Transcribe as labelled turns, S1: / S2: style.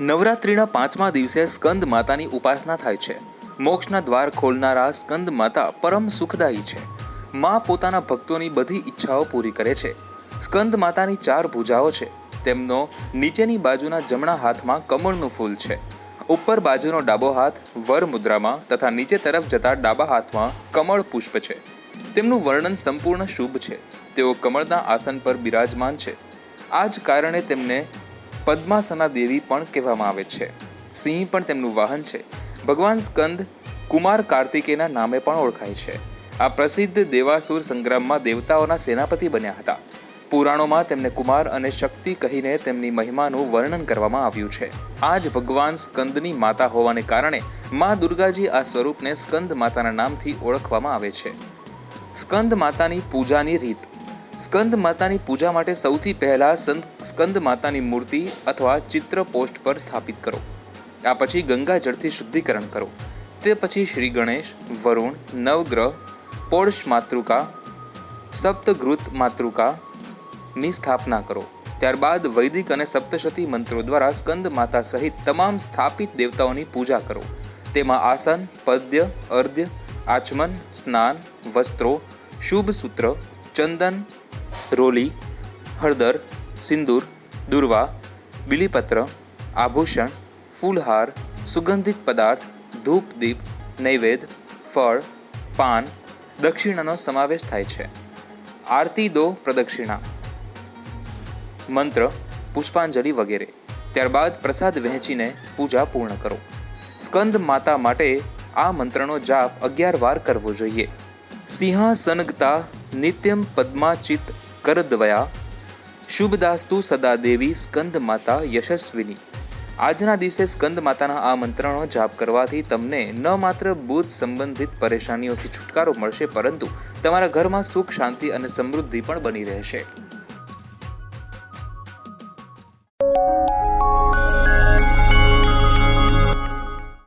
S1: નવરાત્રિના પાંચમા દિવસે સ્કંદ માતાની ઉપાસના થાય છે. મોક્ષના દ્વાર ખોલનારા સ્કંદ માતા પરમ સુખદાયી છે. મા પોતાના ભક્તોની બધી ઈચ્છાઓ પૂરી કરે છે. સ્કંદ માતાની ચાર ભૂજાઓ છે. તેમનો નીચેની બાજુના જમણા હાથમાં કમળનું ફૂલ છે. ઉપર બાજુનો ડાબો હાથ વર મુદ્રામાં તથા નીચે તરફ જતા ડાબા હાથમાં કમળ પુષ્પ છે. તેમનું વર્ણન સંપૂર્ણ શુભ છે. તેઓ કમળના આસન પર બિરાજમાન છે. આ જ કારણે તેમને પદ્માસના દેવી પણ કહેવામાં આવે છે. સિંહ પણ તેમનું વાહન છે. ભગવાન સ્કંદ, કુમાર કાર્તિકેયના નામે પણ ઓળખાય છે. આ પ્રસિદ્ધ દેવાસુર સંગ્રામમાં દેવતાઓના સેનાપતિ બન્યા હતા. પુરાણોમાં તેમને કુમાર અને શક્તિ કહીને તેમની મહિમાનું વર્ણન કરવામાં આવ્યું છે. આ જ ભગવાન સ્કંદની માતા હોવાને કારણે મા દુર્ગાજી આ સ્વરૂપને સ્કંદ માતાના નામથી ઓળખવામાં આવે છે. સ્કંદ માતાની પૂજાની રીત સ્કંદ માતાની પૂજા માટે સૌથી પહેલાં સંત સ્કંદ માતાની મૂર્તિ અથવા ચિત્ર પોસ્ટ પર સ્થાપિત કરો. આ પછી ગંગાજળથી શુદ્ધિકરણ કરો. તે પછી શ્રી ગણેશ, વરુણ, નવગ્રહ પોષ માતૃકા, સપ્તઘૃત માતૃકાની સ્થાપના કરો. ત્યારબાદ વૈદિક અને સપ્તશતી મંત્રો દ્વારા સ્કંદ માતા સહિત તમામ સ્થાપિત દેવતાઓની પૂજા કરો. તેમાં આસન, પદ્ય, અર્ધ્ય, આચમન, સ્નાન, વસ્ત્રો, શુભ સૂત્ર, ચંદન રોલી, હળદર, સિંદૂર, દુર્વા, બિલીપત્ર, આભૂષણ, ફૂલહાર, સુગંધિત પદાર્થ, ધૂપ, દીપ, નૈવેદ્ય, ફળ, પાન, દક્ષિણાનો સમાવેશ થાય છે. આરતી દો પ્રદક્ષિણા. મંત્ર, પુષ્પાંજલિ વગેરે. ત્યારબાદ પ્રસાદ વહેંચીને પૂજા પૂર્ણ કરો. સ્કંદ માતા માટે આ મંત્રનો જાપ અગિયાર વાર કરવો જોઈએ. સિંહાસનગતા નિત્યમ પદ્માચિત કરદ્વયા, શુભદાસ્તુ સદા દેવી સ્કંદ માતા યશસ્વિની. આજના દિવસે સ્કંદ માતાના આ મંત્રનો જાપ કરવાથી તમને ન માત્ર બુધ સંબંધિત પરેશાનીઓથી છુટકારો મળશે, પરંતુ તમારા ઘરમાં સુખ, શાંતિ અને સમૃદ્ધિ પણ બની રહેશે.